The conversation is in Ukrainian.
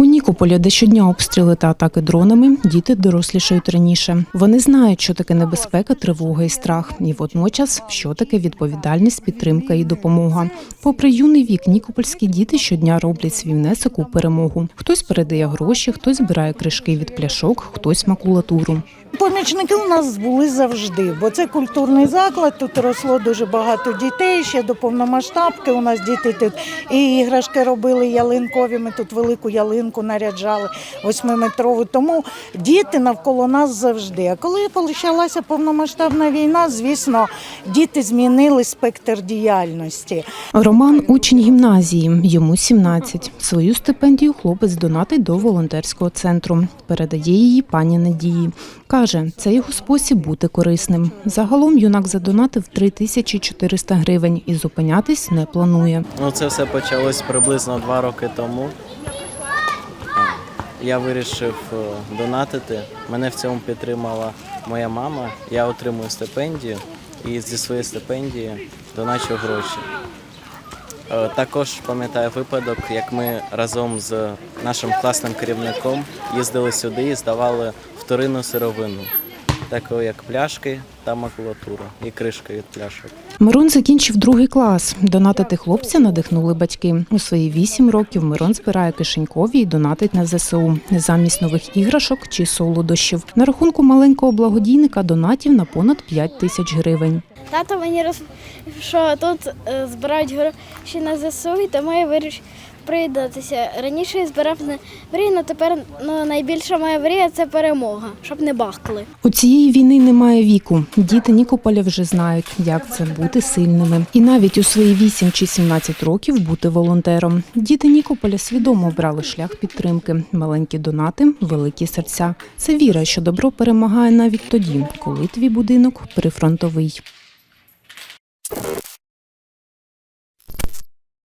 У Нікополі, де щодня обстріли та атаки дронами, діти дорослішають раніше. Вони знають, що таке небезпека, тривога і страх, і водночас, що таке відповідальність, підтримка і допомога. Попри юний вік, нікопольські діти щодня роблять свій внесок у перемогу. Хтось передає гроші, хтось збирає кришки від пляшок, хтось макулатуру. Помічники у нас були завжди, бо це культурний заклад. Тут росло дуже багато дітей. Ще до повномасштабки. У нас діти тут і іграшки робили ялинкові. Ми тут велику ялинку наряджали восьмиметрову. Тому діти навколо нас завжди. А коли почалася повномасштабна війна, звісно, діти змінили спектр діяльності. Роман учень гімназії, йому 17. Свою стипендію хлопець донатить до волонтерського центру. Передає її пані Надії. Каже, це його спосіб бути корисним. Загалом юнак задонатив 3400 гривень і зупинятись не планує. Ну, це все почалось приблизно два роки тому. Я вирішив е, донатити. Мене в цьому підтримала моя мама. Я отримую стипендію і зі своєї стипендії доначу гроші. Е, Також пам'ятаю випадок, як ми разом з нашим класним керівником їздили сюди і здавали вторинну сировину, таку як пляшки та макулатура і кришки від пляшок. Мирон закінчив другий клас. Донатити хлопця надихнули батьки. У свої вісім років Мирон збирає кишенькові і донатить на ЗСУ замість нових іграшок чи солодощів. На рахунку маленького благодійника донатів на понад 5 тисяч гривень. Тато мені розповів, що тут е, збирають гроші на ЗСУ, і тому я вирішив приєднатися. Раніше я збирав на мрію, але тепер ну, найбільша моя мрія це перемога, щоб не бахкали. У цієї війни немає віку. Діти Нікополя вже знають, як це бути сильними. І навіть у свої 8 чи 17 років бути волонтером. Діти Нікополя свідомо обрали шлях підтримки. Маленькі донати, великі серця. Це віра, що добро перемагає навіть тоді, коли твій будинок прифронтовий.